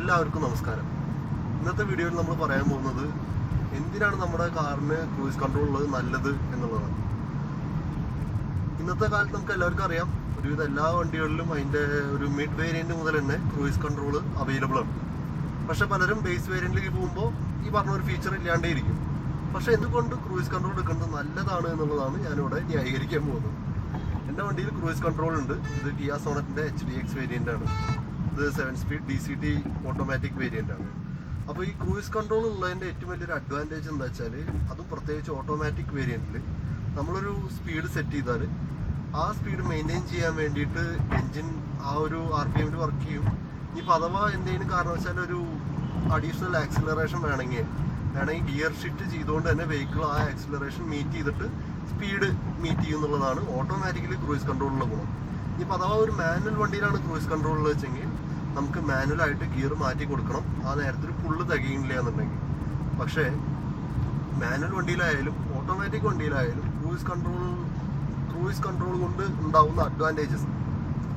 എല്ലാവർക്കും നമസ്കാരം. ഇന്നത്തെ വീഡിയോയിൽ നമ്മൾ പറയാൻ പോകുന്നത് എന്തിനാണ് നമ്മുടെ കാറിന് ക്രൂയിസ് കൺട്രോൾ ഉള്ളത് നല്ലത് എന്നുള്ളതാണ് ഇന്നത്തെ കാലത്ത് നമുക്ക് എല്ലാവർക്കും അറിയാം ഒരുവിധം എല്ലാ വണ്ടികളിലും അതിന്റെ ഒരു മിഡ് വേരിയന്റ് മുതൽ തന്നെ ക്രൂയിസ് കൺട്രോൾ അവൈലബിൾ ആണ്. പക്ഷെ പലരും ബേസ് വേരിയന്റിലേക്ക് പോകുമ്പോൾ ഈ പറഞ്ഞ ഒരു ഫീച്ചർ ഇല്ലാണ്ടേ ഇരിക്കും. പക്ഷെ എന്തുകൊണ്ട് ക്രൂയിസ് കൺട്രോൾ എടുക്കുന്നത് നല്ലതാണ് എന്നുള്ളതാണ് ഞാനിവിടെ ന്യായീകരിക്കാൻ പോകുന്നത്. എന്റെ വണ്ടിയിൽ ക്രൂയിസ് കൺട്രോൾ ഉണ്ട്. ഇത് ടിയ സോണറ്റിന്റെ എച്ച് ഡി എക്സ് വേരിയന്റ് ആണ്. ഇത് seven speed D C T automatic variant ആണ്. അപ്പോൾ ഈ ക്രൂയിസ് കൺട്രോൾ ഉള്ളതിന്റെ ഏറ്റവും വലിയൊരു അഡ്വാന്റേജ് എന്താ വെച്ചാൽ അതും പ്രത്യേകിച്ച് ഓട്ടോമാറ്റിക് വേരിയന്റിൽ നമ്മളൊരു സ്പീഡ് സെറ്റ് ചെയ്താൽ ആ സ്പീഡ് മെയിന്റെയിൻ ചെയ്യാൻ വേണ്ടിയിട്ട് എൻജിൻ ആ ഒരു ആർ പി എമ്മിൽ വർക്ക് ചെയ്യും. ഇനിയിപ്പോൾ അഥവാ എന്തെങ്കിലും കാരണവശാൽ ഒരു അഡീഷണൽ ആക്സിലറേഷൻ വേണമെങ്കിൽ വേണമെങ്കിൽ ഗിയർ ഷിഫ്റ്റ് ചെയ്തുകൊണ്ട് തന്നെ വെഹിക്കിൾ ആ ആക്സിലറേഷൻ മീറ്റ് ചെയ്തിട്ട് സ്പീഡ് മീറ്റ് ചെയ്യും എന്നുള്ളതാണ് ഓട്ടോമാറ്റിക്കലി ക്രൂയിസ് കൺട്രോളിലുള്ള ഗുണം. ഇനിയിപ്പോൾ അഥവാ ഒരു മാനുവൽ വണ്ടിയിലാണ് ക്രൂയിസ് കൺട്രോളിൽ വെച്ചെങ്കിൽ നമുക്ക് മാനുവലായിട്ട് ഗിയർ മാറ്റി കൊടുക്കണം. ആ നേരത്തിൽ ഫുള്ള് തികയില്ല എന്നുണ്ടെങ്കിൽ. പക്ഷേ മാനുവൽ വണ്ടിയിലായാലും ഓട്ടോമാറ്റിക് വണ്ടിയിലായാലും ക്രൂയിസ് കൺട്രോൾ ക്രൂയിസ് കൺട്രോൾ കൊണ്ട് ഉണ്ടാവുന്ന അഡ്വാന്റേജസ്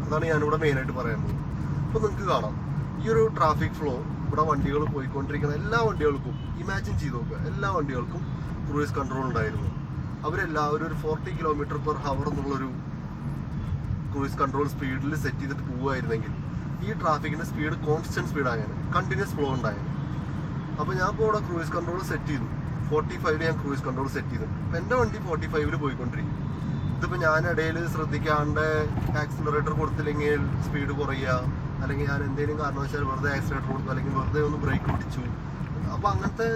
അതാണ് ഞാനിവിടെ മെയിനായിട്ട് പറയാൻ പോകുന്നത് അപ്പോൾ നിങ്ങൾക്ക് കാണാം. ഈ ഒരു ട്രാഫിക് ഫ്ലോ ഇവിടെ വണ്ടികൾ പോയിക്കൊണ്ടിരിക്കുന്ന എല്ലാ വണ്ടികൾക്കും ഇമാജിൻ ചെയ്ത് നോക്കുക. എല്ലാ വണ്ടികൾക്കും ക്രൂയിസ് കൺട്രോൾ ഉണ്ടായിരുന്നു. അവരെല്ലാവരും ഒരു ഫോർട്ടി കിലോമീറ്റർ പെർ ഹവർ എന്നുള്ളൊരു ക്രൂയിസ് കൺട്രോൾ സ്പീഡിൽ സെറ്റ് ചെയ്തിട്ട് പോവുമായിരുന്നെങ്കിൽ ഈ ട്രാഫിക്കിന്റെ സ്പീഡ് കോൺസ്റ്റന്റ് സ്പീഡ് ആയാണ് കണ്ടിന്യൂസ് ഫ്ലോ ഉണ്ടായാലും. അപ്പോൾ ഞാൻ ഇപ്പോൾ ഇവിടെ ക്രൂയിസ് കൺട്രോൾ സെറ്റ് ചെയ്തു. ഫോർട്ടി ഫൈവിൽ ഞാൻ ക്രൂയിസ് കൺട്രോൾ സെറ്റ് ചെയ്തു. അപ്പോൾ എന്റെ വണ്ടി ഫോർട്ടി ഫൈവിൽ പോയിക്കൊണ്ടിരിക്കും ഇതിപ്പോൾ ഞാൻ ഇടയിൽ ശ്രദ്ധിക്കാണ്ട് ആക്സിലറേറ്റർ കൊടുത്തില്ലെങ്കിൽ സ്പീഡ് കുറയുക. അല്ലെങ്കിൽ ഞാൻ എന്തെങ്കിലും കാരണവശാൽ വെറുതെ ആക്സിലേറ്റർ കൊടുത്തു അല്ലെങ്കിൽ വെറുതെ ഒന്ന് ബ്രേക്ക് പിടിച്ചു. അപ്പോൾ അങ്ങനത്തെ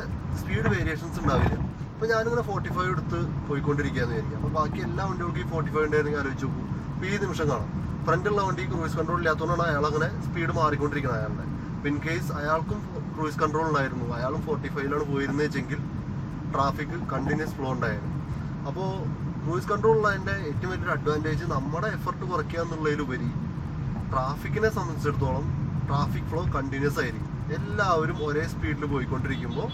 സ്പീഡ് വേരിയേഷൻസ് ഉണ്ടാവില്ല. അപ്പോൾ ഞാനിങ്ങനെ ഫോർട്ടി ഫൈവ് എടുത്ത് പോയിക്കൊണ്ടിരിക്കുകയെന്ന് വിചാരിക്കും അപ്പോൾ ബാക്കി എല്ലാ വണ്ടികൾക്കും ഫോർട്ടി ഫൈവ് ഉണ്ടായിരുന്നെങ്കിൽ ആലോചിച്ച് നോക്കും. ഇപ്പോൾ ഈ നിമിഷം കാണാം. ഫ്രണ്ടുള്ള വണ്ടി ക്രൂയിസ് കൺട്രോൾ ഇല്ലാത്തതുകൊണ്ടാണ് അയാൾ അങ്ങനെ സ്പീഡ് മാറിക്കൊണ്ടിരിക്കുന്നത് അയാളുടെ. ഇൻ കേസ് അയാൾക്കും ക്രൂയിസ് കൺട്രോൾ ഉണ്ടായിരുന്നു. അയാളും ഫോർട്ടി ഫൈവിലാണ് പോയിരുന്നത് വെച്ചെങ്കിൽ ട്രാഫിക് കണ്ടിന്യൂസ് ഫ്ലോ ഉണ്ടായിരുന്നു. അപ്പോൾ ക്രൂയിസ് കൺട്രോൾ ഉള്ളതിന്റെ ഏറ്റവും വലിയൊരു അഡ്വാന്റേജ് നമ്മുടെ എഫർട്ട് കുറയ്ക്കുക എന്നുള്ളതിലുപരി ട്രാഫിക്കിനെ സംബന്ധിച്ചിടത്തോളം ട്രാഫിക് ഫ്ലോ കണ്ടിന്യൂസ് ആയിരിക്കും. എല്ലാവരും ഒരേ സ്പീഡിൽ പോയിക്കൊണ്ടിരിക്കുമ്പോൾ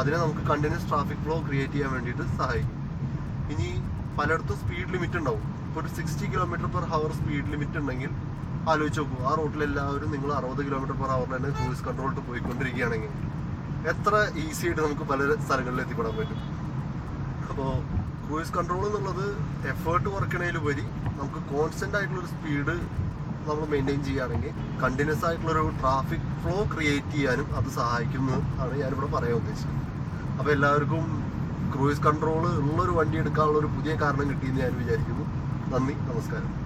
അതിനെ നമുക്ക് കണ്ടിന്യൂസ് ട്രാഫിക് ഫ്ലോ ക്രിയേറ്റ് ചെയ്യാൻ വേണ്ടിയിട്ട് സഹായിക്കും. ഇനി പലയിടത്തും സ്പീഡ് ലിമിറ്റ് ഉണ്ടാവും. ഒരു sixty kilometre per hour speed limit ഉണ്ടെങ്കിൽ ആലോചിച്ച് നോക്കൂ. ആ റോട്ടിൽ എല്ലാവരും നിങ്ങൾ അറുപത് കിലോമീറ്റർ പെർ ഹവറിൽ തന്നെ ക്രൂസ് കൺട്രോളിട്ട് പോയിക്കൊണ്ടിരിക്കുകയാണെങ്കിൽ എത്ര ഈസി ആയിട്ട് നമുക്ക് പല സ്ഥലങ്ങളിൽ എത്തിപ്പെടാൻ പറ്റും. അപ്പോൾ ക്രൂയിസ് കൺട്രോൾ എന്നുള്ളത് എഫേർട്ട് വർക്കണതിലുപരി നമുക്ക് കോൺസ്റ്റന്റ് ആയിട്ടുള്ളൊരു സ്പീഡ് നമ്മൾ മെയിന്റെയിൻ ചെയ്യുകയാണെങ്കിൽ കണ്ടിന്യൂസ് ആയിട്ടുള്ളൊരു ട്രാഫിക് ഫ്ലോ ക്രിയേറ്റ് ചെയ്യാനും അത് സഹായിക്കുന്നു ആണ് ഞാനിവിടെ പറയാൻ ഉദ്ദേശിച്ചത് അപ്പോൾ എല്ലാവർക്കും ക്രൂയിസ് കൺട്രോൾ ഉള്ളൊരു വണ്ടി എടുക്കാനുള്ള ഒരു പുതിയ കാരണം കിട്ടിയെന്ന് ഞാൻ വിചാരിക്കുന്നു. നന്ദി നമസ്കാരം.